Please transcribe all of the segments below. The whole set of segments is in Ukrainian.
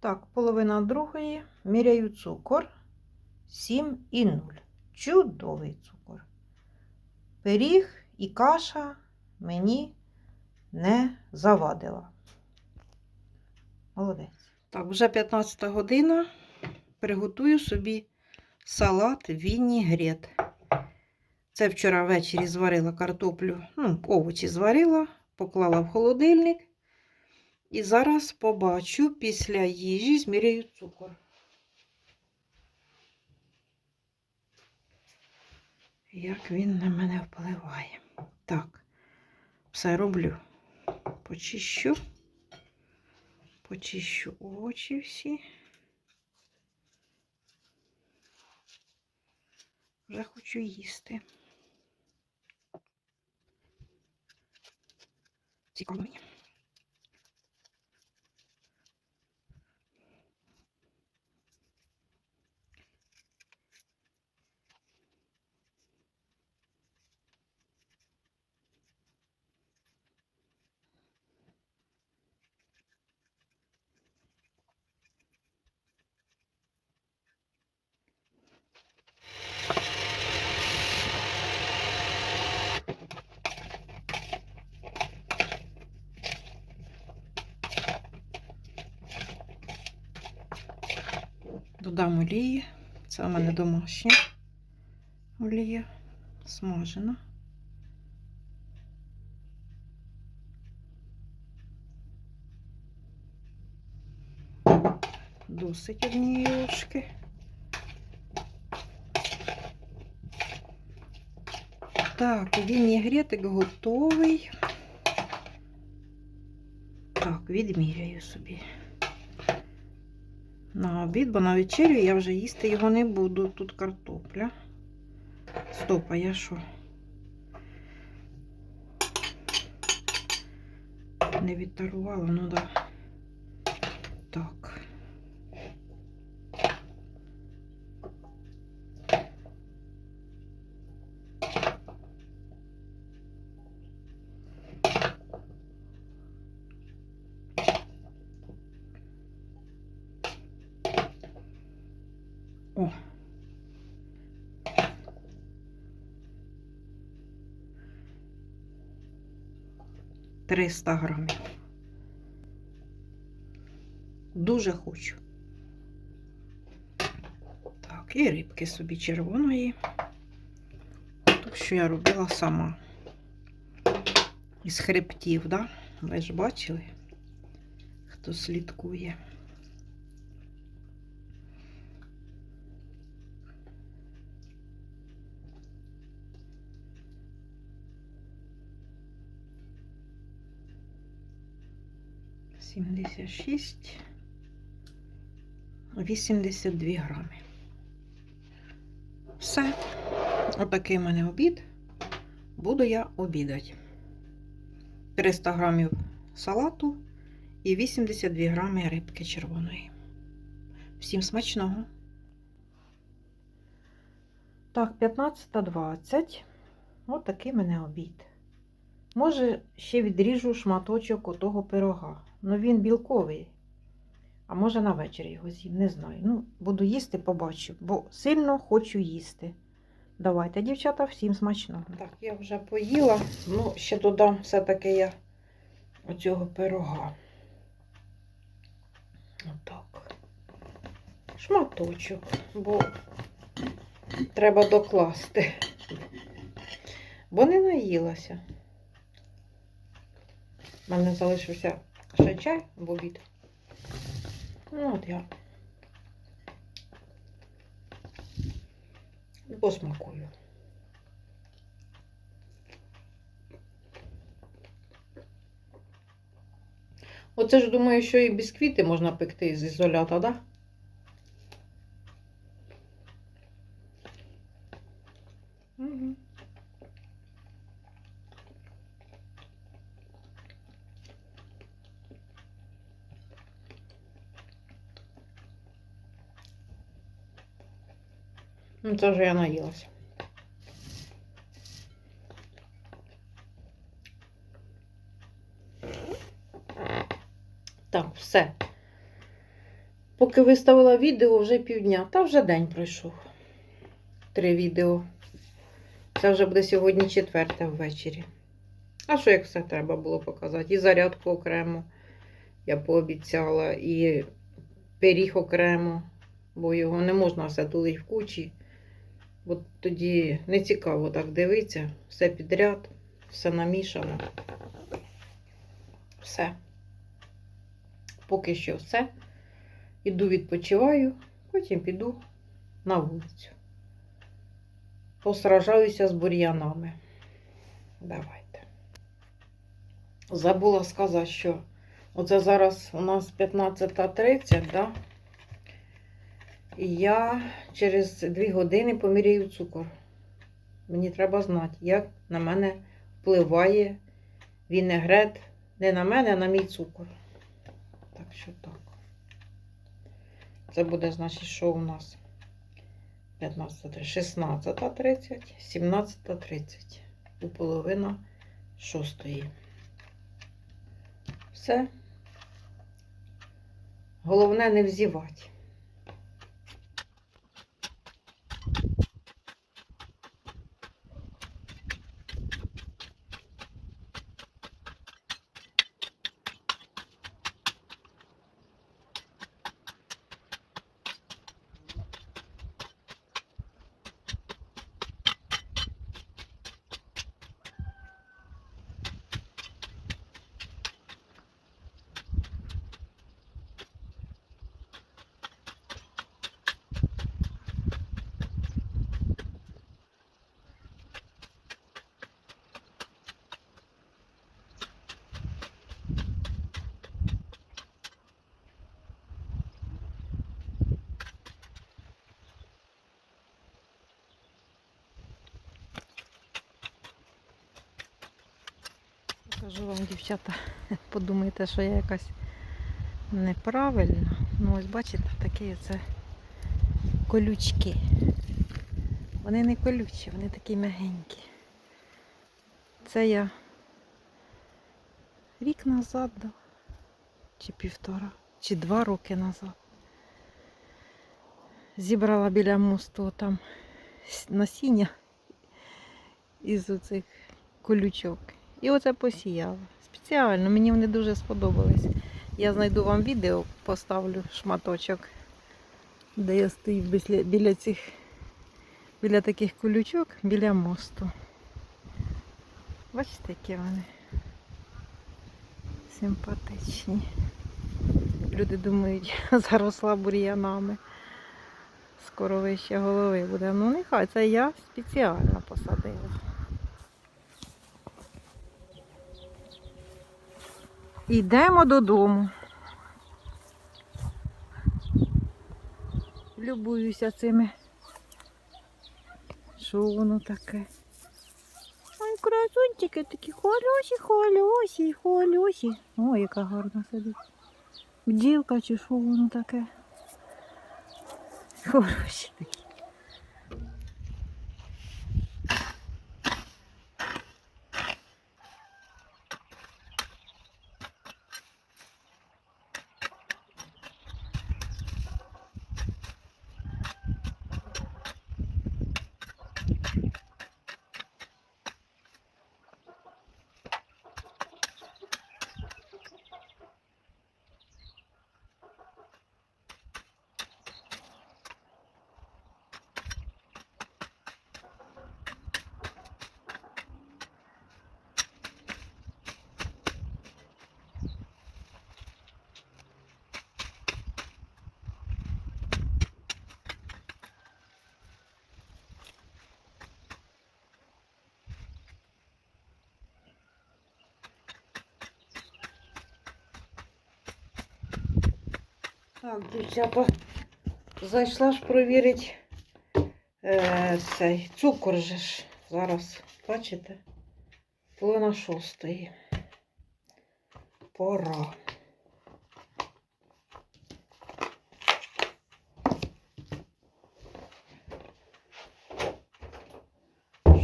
Так, половина другої. Міряю цукор 7,0. Чудовий цукор. Пиріг і каша мені не завадила. Молодець. Так, вже 15 година. Приготую собі салат вінігрет. Це вчора ввечері зварила картоплю, ну, овочі зварила, поклала в холодильник. І зараз побачу після їжі зміряю цукор. Як він на мене впливає. Так, все роблю. Почищу, почищу очі всі. Вже хочу їсти. Цікаво мені. Додам олії. Це у мене домашня олія смажена. Досить однієї ложки. Так, вінігретик готовий. Так, відміряю собі на обід, бо на вечерю я вже їсти його не буду. Тут картопля. Стоп, а я що? Не відтарувала, ну да. Так. 300 грамів. Дуже хочу. Так, і рибки собі червоної. Ту, що я робила сама. Із хребтів, да? Ви ж бачили, хто слідкує. Сімдесят шість, вісімдесят дві грами. Все. Отакий в мене обід. Буду я обідати. 300 грамів салату і 82 грами рибки червоної. Всім смачного. Так, 15.20. Ось такий мене обід. Може, ще відріжу шматочок отого пирога. Ну, він білковий. А може на вечір його з'їм, не знаю. Ну, буду їсти, побачу, бо сильно хочу їсти. Давайте, дівчата, всім смачного. Так, я вже поїла, ну, ще додам все-таки я оцього пирога. Отак. Шматочок, бо треба докласти. Бо не наїлася. У мене залишився ще чай в обід. Ну, от я посмакую. Оце ж думаю, що і бісквіти можна пекти з ізолята, так? Да? Ну, це вже я наїлася. Так, все. Поки виставила відео, вже півдня, та вже день пройшов. Три відео. Це вже буде сьогодні четверте ввечері. А що як все треба було показати? І зарядку окремо, я пообіцяла, і пиріг окремо, бо його не можна все тулить в кучі. Бо тоді не цікаво так дивитися, все підряд, все намішано. Все. Поки що все. Іду відпочиваю, потім піду на вулицю. Посражаюся з бур'янами. Давайте. Забула сказати, що оце зараз у нас 15.30, да? І я через 2 години поміряю цукор. Мені треба знати, як на мене впливає вінегрет не на мене, а на мій цукор. Так що так. Це буде, значить, що у нас 15, 16.30, 17.30. У половина шостої. Все. Головне не взівати. Покажу вам, дівчата, подумайте, що я якась неправильна. Ну, ось бачите, такі це колючки. Вони не колючі, вони такі м'ягенькі. Це я рік назад, чи півтора, чи два роки назад. Зібрала біля мосту там насіння із оцих колючок. І оце посіяла. Спеціально, мені вони дуже сподобались. Я знайду вам відео, поставлю шматочок, де я стою біля, біля цих біля таких колючок, біля мосту. Бачите, які вони симпатичні. Люди думають, заросла бур'янами. Скоро вище голови буде. Ну нехай це я спеціально посадила. Йдемо додому. Любуюся цими. Що воно таке? Ой, красунчики такі холосі, холосі, холосі. Ой, яка гарна сидить. Бджілка чи що воно таке? Хороші такі. Так, дівчата, зайшла ж провірити е, цей цукор же ж. Зараз, бачите? Половина шостої. Пора.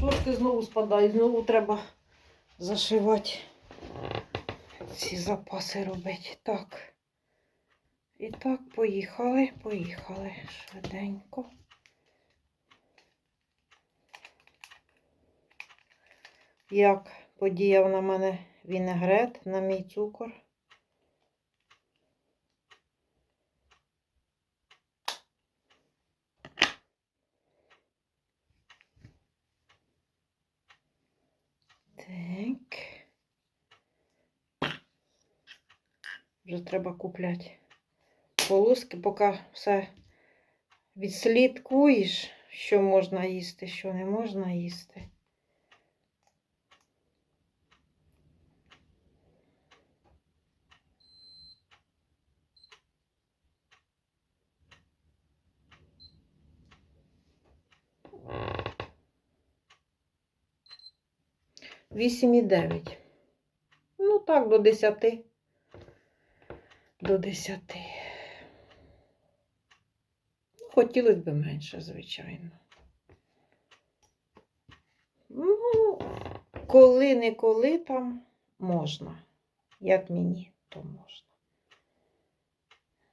Шорти знову спадають, знову треба зашивати. Ці запаси робити. Так. І так, поїхали, поїхали швиденько. Як подіяв на мене вінегрет, на мій цукор. Так. Вже треба купляти полоски, поки все відслідкуєш, що можна їсти, що не можна їсти. Вісім і дев'ять. Ну так, до десяти. До десяти. Ну, хотілося б менше, звичайно. Ну, коли-неколи там можна. Як мені, то можна.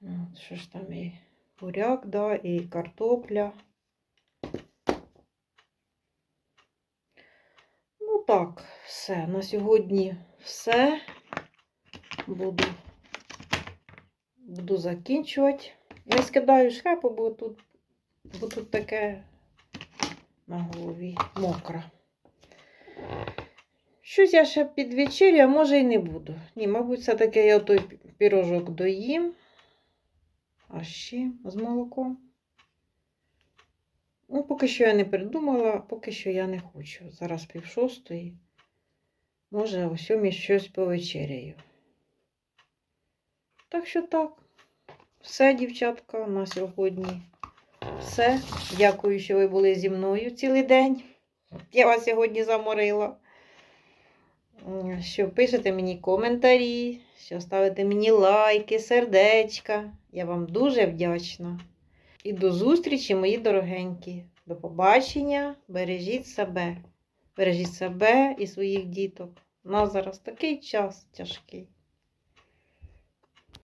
От, що ж там і буряк, да, і картопля. Ну так, все. На сьогодні все. Буду, буду закінчувати. Не скидаю шляпу, бо тут, бо тут таке на голові мокро. Щось я ще під вечерю, а може і не буду. Ні, мабуть, все-таки я той пірожок доїм. А ще з молоком. Ну, поки що я не придумала, поки що я не хочу. Зараз пів шостої. Може, о сьомій щось повечеряю. Так що так. Все, дівчатка, на сьогодні. Все. Дякую, що ви були зі мною цілий день. Я вас сьогодні заморила. Що пишете мені коментарі, що ставите мені лайки, сердечка. Я вам дуже вдячна. І до зустрічі, мої дорогенькі. До побачення. Бережіть себе. Бережіть себе і своїх діток. У нас зараз такий час тяжкий.